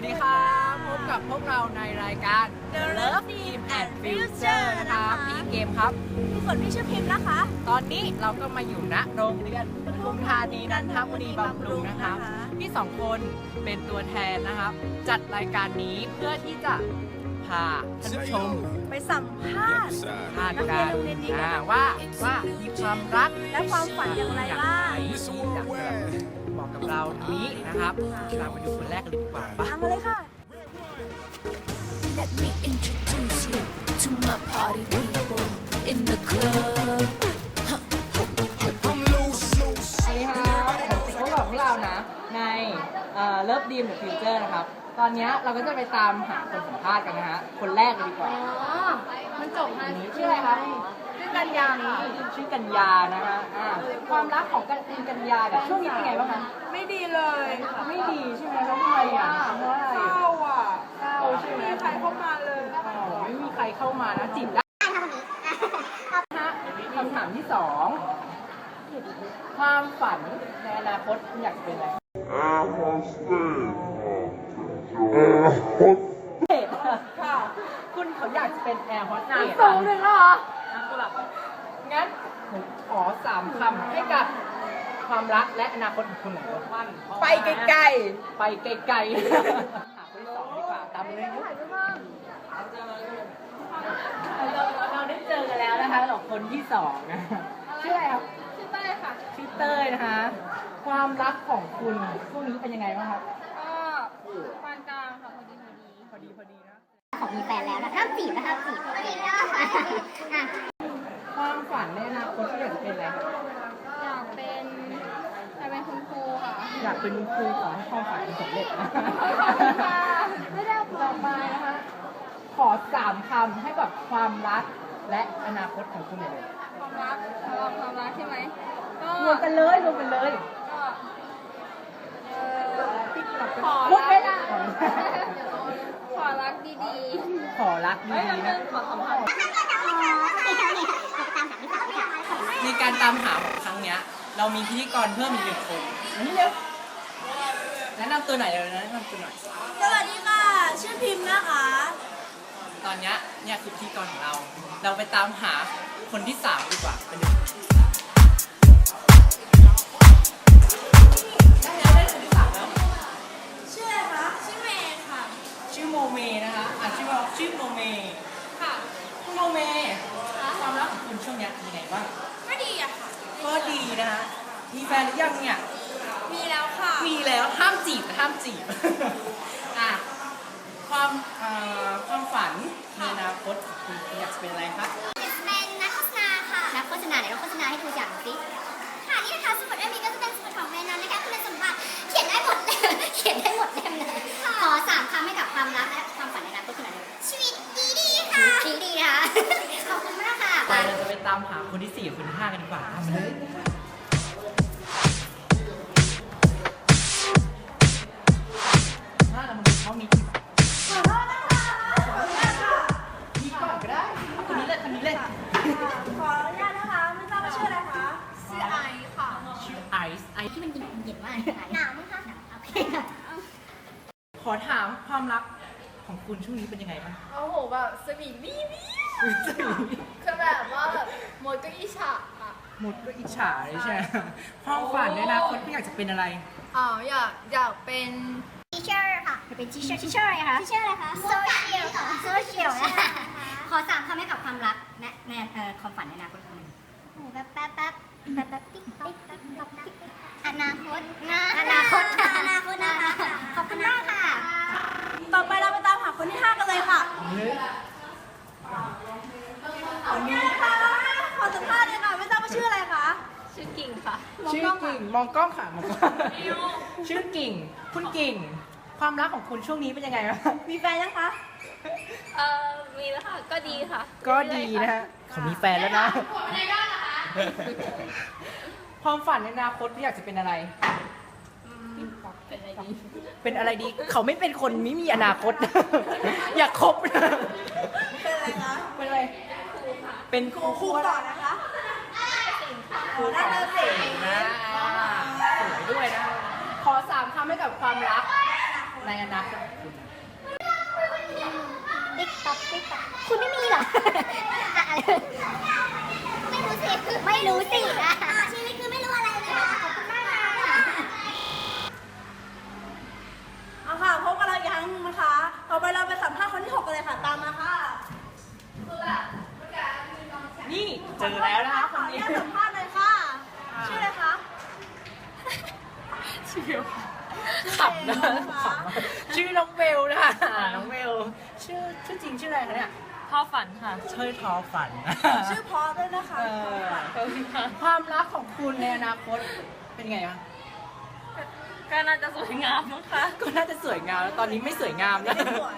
วัสดีครับพบกับพวกเราในรายการ The Love Team and Future นะครับนะคะมีเกมครับพี่ฝนพี่ชื่อพิมพ์นะคะ ตอนนี้เราก็มาอยู่ณโรงเรียนปทุมธานีนันทบุรีบำรุงนะครับนะคะที่สองคนเป็นตัวแทนนะครับจัดรายการนี้เพื่อที่จะพาท่านผู้ชมไปสัมภาษณ์คาดการณ์นักเรียนโรงเรียนนี้อ่านะคะว่าว่ามีความรักและความฝันอย่างไรบ้างที่อยากจะ บอกกับเรานี้นะครับเราไปดูคนแรกกันเลยดีกว่าปะตามมาเลยค่ะ Let me introduce you to my party people in the club. สวัสดีครับพบกับพวกเรานะ ในเลิฟดีมหรือฟิวเจอร์นะครับ ตอนเนี้ยเราก็จะไปตามหาคนสัมภาษณ์กันนะฮะ คนแรกเลยดีกว่ามันจบคนนี้ชื่ออะไรครับชื่อ กัญญาค่ะชื่อกัญญานะฮะอ่าความรักของกันคุณกัญญากับช่วงนี้เป็นไงบ้างคะไม่ดีเลยค่ะไม่ดีใช่ไหมครับทำไมอะเพราะอะไรเศร้าอะเศร้าใช่ไหมไม่มีใครเข้ามาเลยอ๋อไม่มีใครเข้ามานะจีบได้ฮะคำถามที่สองความฝันในอนาคตคุณอยากจะเป็นอะไรเด็ดค่ะคุณเขาอยากจะเป็นแอร์โฮสเตสสูงถึงแล้วเหรองั้นผม ขอสามคำให้กับความรักและอนาคตของคุณหน่อยว่าไปไกลๆไปไกลๆถามคนที่สองดีกว่าตามไปเลยนะเราเราได้เจอกันแล้วนะคะกับคนที่สองนะชื่ออะไรครับชื่อเต้ยค่ะชื่อเต้ยนะคะ ความรักของคุณช่วงนี้เป็นยังไงบ้างครับก็ปานกลางค่ะพอดีพอดีพอดีพอดีนะของมีแฟนแล้วนะห้ามจีบนะห้ามจีบอะความ ฝันในอนาคตที่อยากจะเป็นอะไรครับอยากเป็นอยากเป็นคุณครูค่ะอยากเป็นคุณครูขอให้ความฝันสำเร็จนะไม่ได้ต่อไปนะคะ ขอสามคำให้กับความรักและอนาคตของคุณหน่อยเลยความรักสำหรับความรักใช่ไหมก็รวมกันเลยรวมกันเลยก็เอ่อขอหมดเวรักลาขอรักดีขอรักๆดีเฮ้ยๆเรื่นะองขอสัมผัส ในการตามหาของครั้งเนี้ย เรามีพิธีกรเพิ่มอีกหนึ่งคนอันนี้เร็วแนะนำตัวหน่อยเลยนะแนะนำตัวหน่อย สวัสดีค่ะ ชื่อพิมพ์นะคะ ตอนเนี้ยเนี่ยคือพิธีกรของเรา เราไปตามหาคนที่สามดีกว่าไปดูได้แล้วได้คนที่สามแล้ว ชื่ออะไรคะ ชื่อเมย์ค่ะ ชื่อโมเมนะคะอ่านชื่อว่าชื่อโมเมค่ะคุณโมเมความรักของคุณช่วงเนี้ยเป็นยังไงบ้างก็ ดีอะค่ะ ก็ดีนะคะมีแฟนหรือยังเนี่ย มีแล้วค่ะ มีแล้วห้ามจีบนะห้ามจีบอะความเอ่อความฝันในอนาคตของคุณอยากจะเป็นอะไรคะเป็นนักโฆษณาค่ะ นักโฆษณาเดี๋ยวเราโฆษณาให้ดูอย่างสิค่ะนี่นะคะสมุดเล่มนี้ก็จะเป็นสมุดของแม่นันนะคะคุณสมบัติเขียนได้หมดเลยเขียนได้หมดเล่มเลยขอสามคำให้กับความรักและความฝันในอนาคตคุณหน่อยเลยชีวิตดีดีๆค่ะชีวิตดีๆนะคะขอบคุณมากค่ะ ไปเราจะไปตามหาคนที่สี่กับคนที่ห้ากันดีกว่าทำเลยถ้าเรามาดูห้องนี้ดีกว่ามีก่อนก็ได้เอาคนนี้เลยคนนี้เลยขออนุญาตนะคะ ไม่ทราบว่าชื่ออะไรคะ ชื่อไอค่ะ ชื่อไอซ์ไอซ์ที่มันเย็นเย็นมากหนาวมั้งคะหนาวโอเคค่ะขอถามความรักของคุณช่วงนี้เป็นยังไงบ้าง โอ้โหแบบสวีทวี่วี่ คือแบบว่าแบบหมดก็อิจฉาอะหมดก็อิจฉาเลยใช่ไหมความฝันในอนาคตพี่อยากจะเป็นอะไร อ๋ออยากอยากเป็น teacher ค่ะจะเป็น teacher teacher อะไรคะ teacher อะไรคะ social ค่ะ social นะคะขอสามคำให้กับความรักและแนเอ่อความฝันในอนาคตคุณโอ้แป๊บแป๊บแป๊บแป๊บแป๊บติ๊กติ๊กติ๊กติ๊กอนาคตอนาคตอนาคตนะคะขอบคุณมากค่ะ ต่อไปเราไปตามหาคนที่ห้ากันเลยค่ะคนนี้ค่ะขอสัมภาษณ์เลยค่ะไม่ทราบว่าชื่ออะไรคะ ชื่อกิ่งค่ะ ชื่อกิ่งม องกล้องค่ะมองกล้องชื่อกิ่ง คุณกิ่ง ความรักของคุณช่วงนี้เป็นยังไงบ้างมีแฟนยังคะ เอ่อมีแล้วค่ะ ก็ดีค่ะก็ดีนะฮะเขามีแฟนแล้วนะความฝันในอนาคตที่อยากจะเป็นอะไร เป็นอะไรดีเป็นอะไรดี เขาไม่เป็นคนไม่มีอนาคต อยากคบนะเป็นอะไรคะเป็นอะไร เป็นครูครูต่อนะคะครูน่าจะสินะสวยด้วยนะ ขอสามคำให้ กับความรักในอนาคตติ๊กต๊อกติ๊กต๊อกคุณไม่มีเหรออะอะไรไม่รู้สิ ไม่รู้สิอะชีวิตคือไม่รู้อะไรเลยค่ะขอบคุณมากค่ะเอาค่ะพบกันแล้วยังนะคะ ต่อไปเราไปสัมภาษณ์คนที่หกกันเลยค่ะ ตามมาค่ะนี่เจอแล้วนะคะขคอนอนุนี้ญาตสัมภาษณ์เลยค่ะ ชื่ออะไรคะชื่อ ขำนะขำชื่อน้องเบลนะคะน้องเบลชื่อชื่อจริงชื่ออะไรคะเนี่ยพ่อฝันค่ะชื่อทอฝัน ชื่อพอด้วยนะคะเออความรักของคุณในอนาคตเป็นไงบ้างก็น่าจะสวยงามนะคะก็น่าจะสวยงามแล้วตอนนี้ไม่สวยงามนะไม่สวย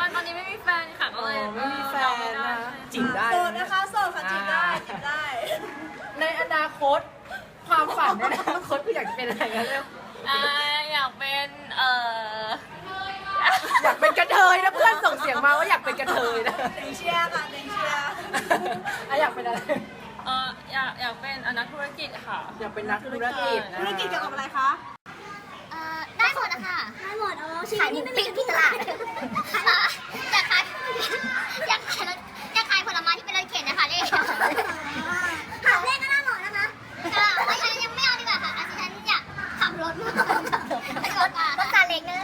มันตอนนี้ไม่มีแฟนค่ะก็เลยอ๋อไม่มีแฟนนะจีบได้โสดนะคะโสดค่ะจีบได้จีบได้ ในอนาคต ความฝันในอนาคตคืออยากจะเป็นอะไรกันเร็ว อ่าอยากเป็นเอ่ออยากเป็นกระเทยนะเพื่อนส่งเสียงมาว่าอยากเป็นกระเทยนะเต็งเชียร์ค่ะเต็งเชียร์อะอยากเป็นอะไร เอ่ออยากอยากเป็นอนักธุรกิจค่ะ อยากเป็นนักธุรกิจนะธุรกิจเกี่ยวกับอะไรคะเอ่อได้หมดอะค่ะได้หมดอ๋อชีวิตนี้ไม่มีที่ตลาดอยากขายอยากขายรถอยากขายผลไม้ที่เป็นรถเข็นนะคะเล่หาเล่ก็น่าเหมาะนะคะเออไม่ใช่ยังไม่เอาดีกว่าค่ะอาจารย์อยากขับรถมากรถรถซาเล้งนะ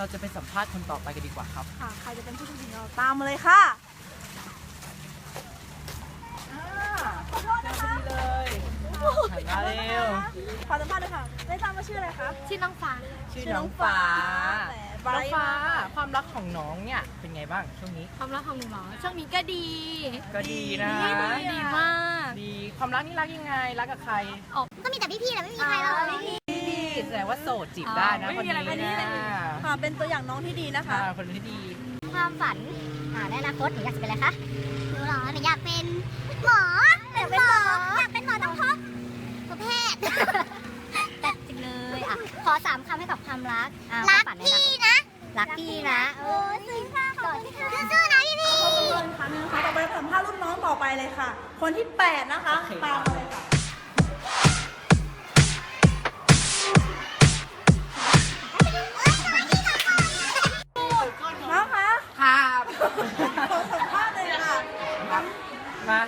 เราจะไปสัมภาษณ์คนต่อไปกันดีกว่าครับ ค่ะใครจะเป็นผู้โชคดีเราตามมาเลยค่ะขอโทษนะคะเลยมาเร็ว ขอสัมภาษณ์เลยค่ะ ได้ทราบว่าชื่ออะไรคะชื่อน้องฟ้าชื่อน้องฟ้าแหมน้องฟ้า ความรักของน้องเนี่ยเป็นไงบ้างช่วงนี้ ความรักของหนูเหรอช่วงนี้ก็ดีก็ดีนะ ดีมาก ดี ความรักนี่รักยังไง รักกับใครก็มีแต่พี่ๆแหละไม่มีใครหรอกดี แสดงว่าโสดจีบได้นะคนนี้นะค่ะเป็นตัวอย่างน้องที่ดีนะคะ ค่ะคนที่ดี ความฝันอ่าในอนาคตหนูอยากจะเป็นอะไรคะหนูเหรอหนูอยากเป็นหมอเป็นหมออยากเป็นหมอต้องพบตัวแพทย์ แต่จริงเลยอะขอสามคำให้กับความรักรักพี่นะรักพี่นะโอ้ซึ้งค่ะขอบคุณค่ะสู้ๆนะพี่พี่ ขอบคุณค่ะนะคะต่อไปสัมภาษณ์รุ่นน้องต่อไปเลยค่ะ คนที่แปดนะคะ โอเค ตามมาเลยค่ะ มา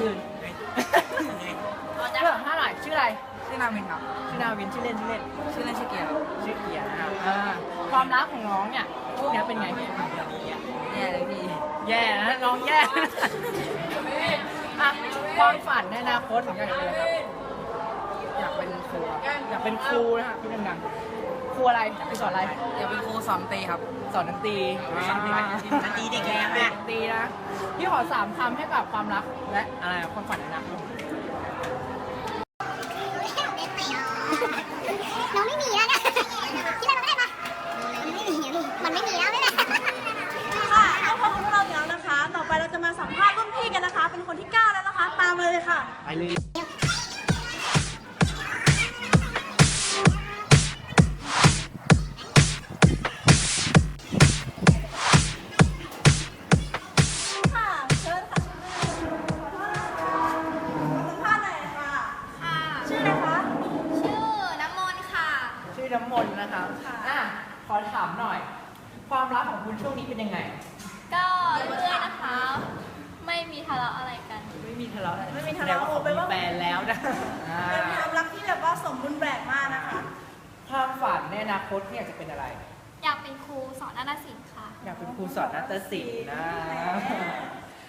ยืนเชื่อห้าหน่อยชื่ออะไร ชื่อนาวินครับ ชื่อนาวินชื่อเล่นชื่อเล่น ชื่อเล่นชื่อเกียร์ชื่อเกียร์นะครับอ่าความรักของน้องเนี่ยช่วงเนี้ยเป็นไง แย่เลยพี่ แย่นะน้องแย่อะความฝันในอนาคตของอยากจะเป็นอะไรครับ อยากเป็นครูอยากเป็นครูนะฮะพี่ดังๆ ครูอะไรอยากเป็นสอนอะไรอยากเป็นครูสอนดนตรีครับ สอนดนตรีสอนดนตรีดนตรีเด็กแล้วดนตรีนะพี่ขอสามคำให้กับความรักและอะไรความฝันในอนาคตน้องไม่มีแล้วเนี่ยคิดอะไรมาได้ปะมันไม่มีอะพี่มันไม่มีแล้วไม่ได้ค่ะแล้วพบกับพวกเราอีกแล้วนะคะ ต่อไปเราจะมาสัมภาษณ์รุ่นพี่กันนะคะ เป็นคนที่เก้าแล้วนะคะ ตามมาเลยค่ะไปเลย ความรักของคุณช่วงนี้เป็นยังไง ก็เรื่อยๆนะคะ ไม่มีทะเลาะอะไรกัน ไม่มีทะเลาะอะไรไม่มีทะแสดงเลาะว่าโอ้เขาเป็นมีว่าแฟนแล้วนะอ่าเป็นความรักที่แบบว่าสมบูรณ์แบบมากนะคะ ความฝันในอนาคตเนี่ยจะเป็นอะไร อยากเป็นครูสอนนาฏศิลป์ค่ะ อยากเป็นครูสอนนาฏศิลป์นะ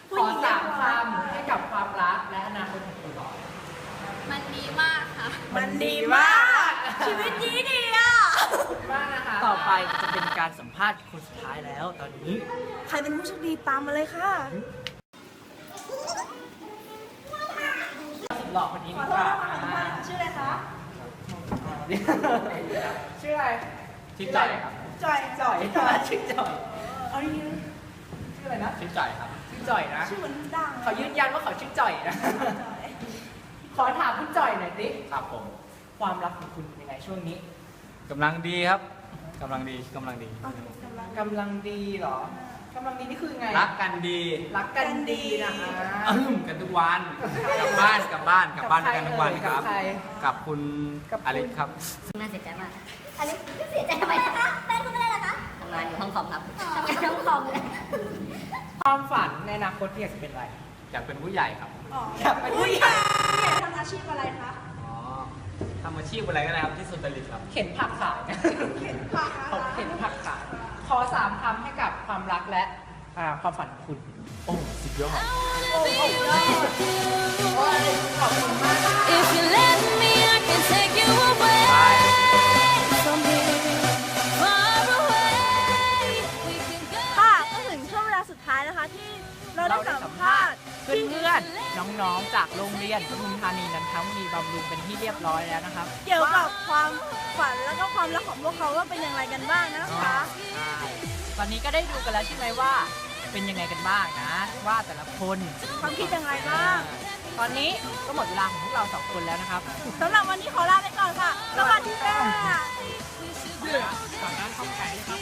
ผู้ขหอญิงสามคำให้กับความรักและอนาคตของคุณหน่อยมันดีมากค่ะ มันดีมาก ชีวิตดีดีอะ มากนะคะต่อไปจะเป็นการสัมภาษณ์คนสุดท้ายแล้วตอนนี้ ใครเป็นผู้โชคดีตามมาเลยค่ะหล่อคนนี้ขอดีโทกษว่านะคะชื่ออะไรคะ ชื่ออะไร ชื่อจ่อยครับจอยจ่อยชื่อจ่อยเอาดีชื่ออะไรนะ ชื่อจ่อยครับชื่อจ่อยนะ ๆชื่อเหมือนดังเขายืนยันว่าเขาชื่อจ่อยนะ ขอถามคุณจ่อยหน่อยสิ ครับผม ความรักของคุณเป็นยังไงช่วงนี้ กำลังดีครับกำลังดีกำลังดีเอากำลังกำลังดีเหรอทกำลังดีนี่คือไง รักกันดีรักกันดีนะคะอึ้มกันทุกวันกลับบ้านกลับบ้านกลับบ้านด้วยกันทุกวันครับ กับใคร กับคุณกับคุณ อเล็กครับน่าเสียใจมากอันนี้เสียใจทำไมนะคะแฟนคุณเป็นอะไรล่ะคะทำงานอยู่ห้องคอมครับทำงานห้องคอมเลยความฝันในอนาคตอยากจะเป็นอะไรอยากเป็นผู้ใหญ่ครับอ๋ออยากเป็นผู้ใหญ่พี่เอกทำอาชีพอะไรคะอ๋อ ทำอาชีพอะไรก็ได้ครับที่สุจริตครับ เข็นผักขายนะเข็นผักผมนะคะ เข็นผักขาย ขอสามคำให้กับความรักและอ่าความฝันของคุณ โอ้สุดยอด If you let me, I can take you away from here, far away. We can go. ค่ะ ก็ถึงช่วงเวลาสุดท้ายนะคะที่เราได้เราได้สัสัมมภาภาษษณ์ ณ์ เพื่อนๆน้องๆจากโรงเรียนปทุมธานีนันทบุรีบำรุงเป็นที่เรียบร้อยแล้วนะครับเกี่ยวกับความฝันแล้วก็ความรักของพวกเขาว่าเป็นอย่างไรกันบ้างนะคะใช่ตอนนี้ก็ได้ดูกันแล้วใช่ไหมว่า เป็นยังไงกันบ้างนะ ว่าแต่ละคนความคิดอย่างไรบ้างตอนนี้ก็หมดเวลาของพวกเราสองคนแล้วนะครับสำหรับวันนี้ขอลาไปก่อนค่ะสวัสดีค่ะก่อนหน้าท้องแข็งครับ